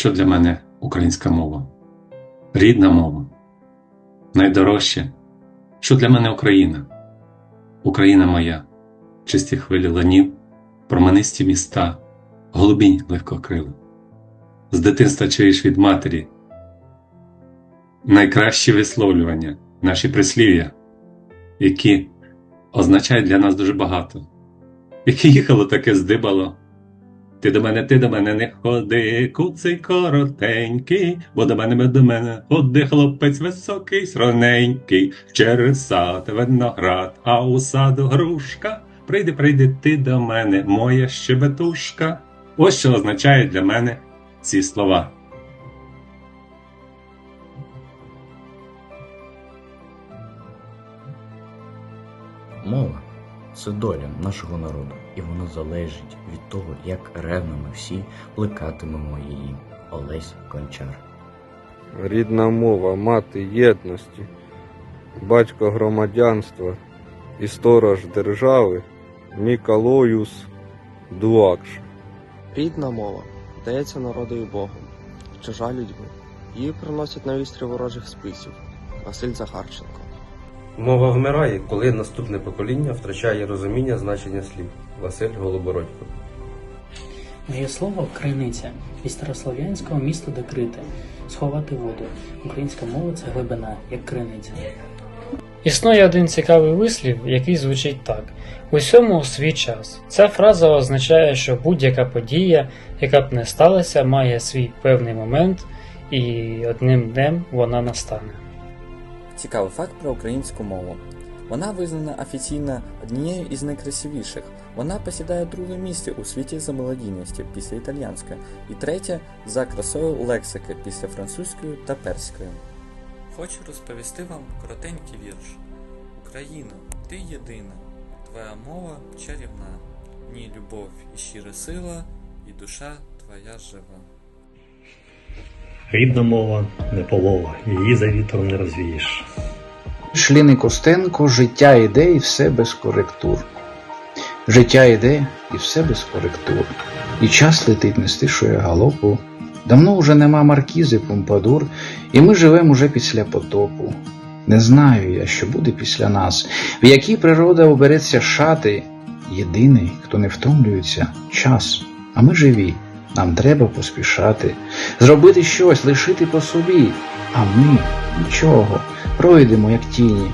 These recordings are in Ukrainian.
що для мене українська мова, рідна мова, найдорожче, що для мене Україна, Україна моя, чисті хвилі ланів, променисті міста, голубінь легкокрила. З дитинства чуєш від матері. Найкращі висловлювання, наші прислів'я, які означають для нас дуже багато, яке їхало, таке здибало. Ти до мене, ти до мене не ходи, куций коротенький, бо до мене, до мене ходи, хлопець високий, сроненький, через сад виноград, а у саду грушка. Прийди, прийди ти до мене, моя щебетушка. Ось що означають для мене ці слова. Мова це доля нашого народу, і воно залежить від того, як ревно ми всі плекатимемо її. Олесь Кончар. Рідна мова, мати єдності, батько громадянства і сторож держави Мікалоюс Дуакш. Рідна мова дається народові Богом, чужа людьми. Її приносять на вістрі ворожих списів. Василь Захарченко. Мова вмирає, коли наступне покоління втрачає розуміння значення слів. Василь Голобородько. Моє слово криниця від старослов'янського місто докрите, сховати воду. Українська мова це глибина, як криниця. Існує один цікавий вислів, який звучить так: усьому у свій час. Ця фраза означає, що будь-яка подія, яка б не сталася, має свій певний момент, і одним днем вона настане. Цікавий факт про українську мову. Вона визнана офіційно однією із найкрасивіших. Вона посідає друге місце у світі за мелодійністю після італійської і третє за красою лексики після французької та перської. Хочу розповісти вам коротенький вірш. Україна, ти єдина, твоя мова чарівна, ній любов і щира сила, і душа твоя жива. Рідна мова не полова, її за вітром не розвієш. Шліни Костенко, життя іде і все без коректур. Життя іде і все без коректур. І час летить не стишує галопу. Давно уже нема маркізи Помпадур, і ми живемо уже після потопу. Не знаю я, що буде після нас, в якій природа обереться шати. Єдиний, хто не втомлюється, час. А ми живі, нам треба поспішати, зробити щось, лишити по собі. А ми нічого, пройдемо, як тіні,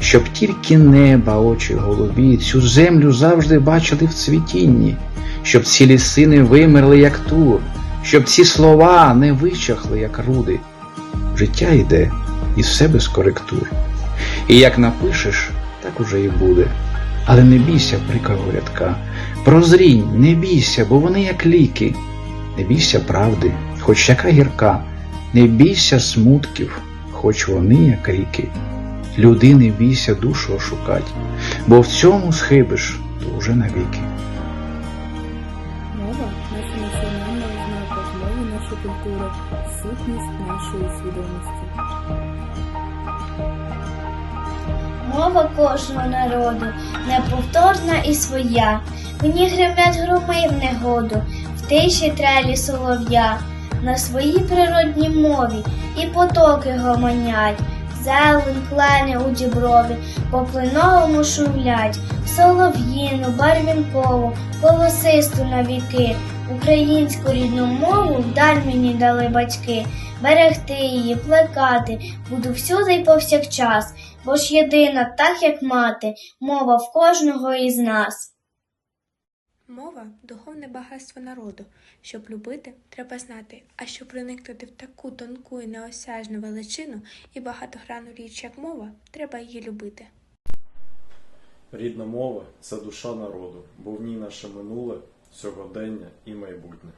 щоб тільки неба, очі голубі, цю землю завжди бачили в цвітінні, щоб ці ліси не вимерли, як тур, щоб ці слова не вичахли, як руди. Життя йде і все без коректур. І як напишеш, так уже і буде. Але не бійся прикого рядка. Прозрінь, не бійся, бо вони як ліки. Не бійся правди, хоч яка гірка, не бійся смутків, хоч вони як ріки. Людини бійся душу ошукать, бо в цьому схибиш, то вже навіки. Мова наша національна ознака, мова наша культура, сутність нашої свідомості. Мова кожного народу неповторна і своя. В ній гремлять громи в негоду, тиші трелі солов'я. На своїй природній мові і потоки гомонять, зелень, клени у діброві, по плиновому шумлять, солов'їну, барвінкову, голосисту на віки. Українську рідну мову вдаль мені дали батьки. Берегти її, плекати, буду всюди й повсякчас, бо ж єдина, так як мати, мова в кожного із нас. Мова духовне багатство народу. Щоб любити, треба знати, а щоб проникнути в таку тонку і неосяжну величину і багатогранну річ, як мова, треба її любити. Рідна мова це душа народу, бо в ній наше минуле, сьогодення і майбутнє.